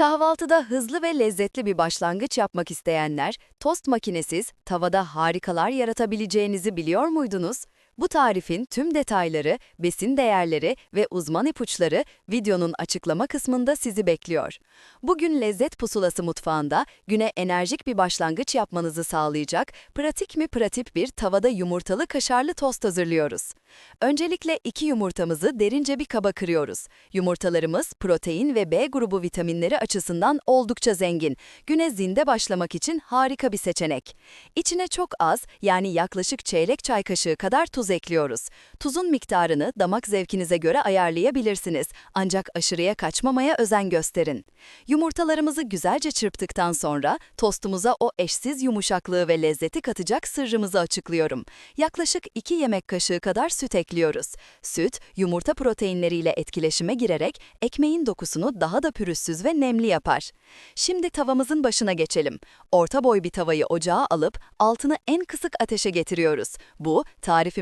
Kahvaltıda hızlı ve lezzetli bir başlangıç yapmak isteyenler, tost makinesiz tavada harikalar yaratabileceğinizi biliyor muydunuz? Bu tarifin tüm detayları, besin değerleri ve uzman ipuçları videonun açıklama kısmında sizi bekliyor. Bugün Lezzet Pusulası mutfağında güne enerjik bir başlangıç yapmanızı sağlayacak pratik mi pratik bir tavada yumurtalı kaşarlı tost hazırlıyoruz. Öncelikle iki yumurtamızı derince bir kaba kırıyoruz. Yumurtalarımız protein ve B grubu vitaminleri açısından oldukça zengin. Güne zinde başlamak için harika bir seçenek. İçine çok az yani yaklaşık çeyrek çay kaşığı kadar tuz ekliyoruz. Tuzun miktarını damak zevkinize göre ayarlayabilirsiniz. Ancak aşırıya kaçmamaya özen gösterin. Yumurtalarımızı güzelce çırptıktan sonra tostumuza o eşsiz yumuşaklığı ve lezzeti katacak sırrımızı açıklıyorum. Yaklaşık 2 yemek kaşığı kadar süt ekliyoruz. Süt, yumurta proteinleriyle etkileşime girerek ekmeğin dokusunu daha da pürüzsüz ve nemli yapar. Şimdi tavamızın başına geçelim. Orta boy bir tavayı ocağa alıp altını en kısık ateşe getiriyoruz. Bu,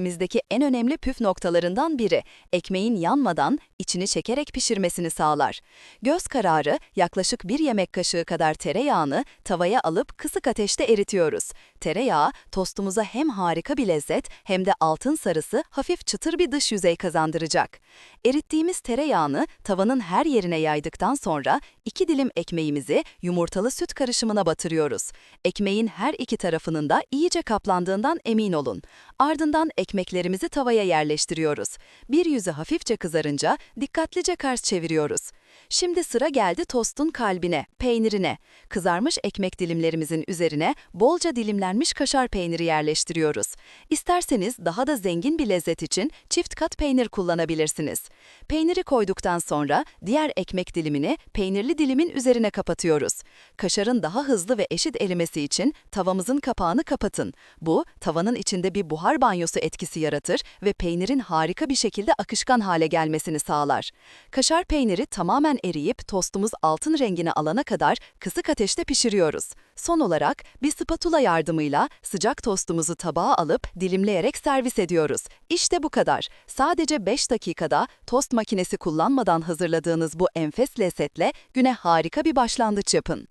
tarifimizdeki en önemli püf noktalarından biri. Ekmeğin yanmadan içini çekerek pişirmesini sağlar. Göz kararı yaklaşık bir yemek kaşığı kadar tereyağını tavaya alıp kısık ateşte eritiyoruz. Tereyağı tostumuza hem harika bir lezzet hem de altın sarısı hafif çıtır bir dış yüzey kazandıracak. Erittiğimiz tereyağını tavanın her yerine yaydıktan sonra iki dilim ekmeğimizi yumurtalı süt karışımına batırıyoruz. Ekmeğin her iki tarafının da iyice kaplandığından emin olun. Ardından ekmeklerimizi tavaya yerleştiriyoruz. Bir yüzü hafifçe kızarınca dikkatlice kars çeviriyoruz. Şimdi sıra geldi tostun kalbine, peynirine. Kızarmış ekmek dilimlerimizin üzerine bolca dilimlenmiş kaşar peyniri yerleştiriyoruz. İsterseniz daha da zengin bir lezzet için çift kat peynir kullanabilirsiniz. Peyniri koyduktan sonra diğer ekmek dilimini peynirli dilimin üzerine kapatıyoruz. Kaşarın daha hızlı ve eşit erimesi için tavamızın kapağını kapatın. Bu, tavanın içinde bir buhar banyosu etkisi yaratır ve peynirin harika bir şekilde akışkan hale gelmesini sağlar. Kaşar peyniri tamamen eriyip tostumuz altın rengini alana kadar kısık ateşte pişiriyoruz. Son olarak bir spatula yardımıyla sıcak tostumuzu tabağa alıp dilimleyerek servis ediyoruz. İşte bu kadar. Sadece 5 dakikada tost makinesi kullanmadan hazırladığınız bu enfes lezzetle güne harika bir başlangıç yapın.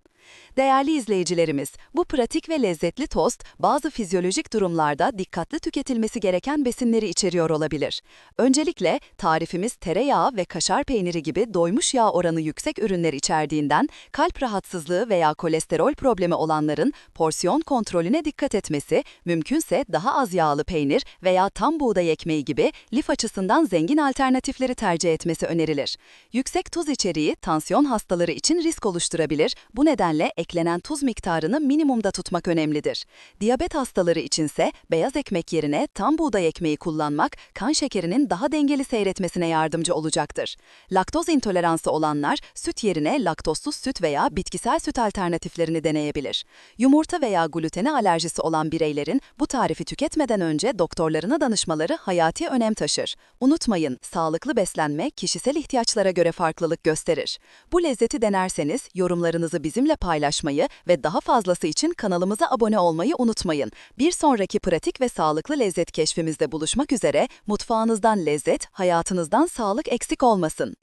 Değerli izleyicilerimiz, bu pratik ve lezzetli tost bazı fizyolojik durumlarda dikkatli tüketilmesi gereken besinleri içeriyor olabilir. Öncelikle tarifimiz tereyağı ve kaşar peyniri gibi doymuş yağ oranı yüksek ürünler içerdiğinden kalp rahatsızlığı veya kolesterol problemi olanların porsiyon kontrolüne dikkat etmesi, mümkünse daha az yağlı peynir veya tam buğday ekmeği gibi lif açısından zengin alternatifleri tercih etmesi önerilir. Yüksek tuz içeriği tansiyon hastaları için risk oluşturabilir. Bu nedenle eklenen tuz miktarını minimumda tutmak önemlidir. Diyabet hastaları içinse beyaz ekmek yerine tam buğday ekmeği kullanmak kan şekerinin daha dengeli seyretmesine yardımcı olacaktır. Laktoz intoleransı olanlar süt yerine laktozsuz süt veya bitkisel süt alternatiflerini deneyebilir. Yumurta veya glutene alerjisi olan bireylerin bu tarifi tüketmeden önce doktorlarına danışmaları hayati önem taşır. Unutmayın, sağlıklı beslenme kişisel ihtiyaçlara göre farklılık gösterir. Bu lezzeti denerseniz yorumlarınızı bizimle paylaşmayı ve daha fazlası için kanalımıza abone olmayı unutmayın. Bir sonraki pratik ve sağlıklı lezzet keşfimizde buluşmak üzere mutfağınızdan lezzet, hayatınızdan sağlık eksik olmasın.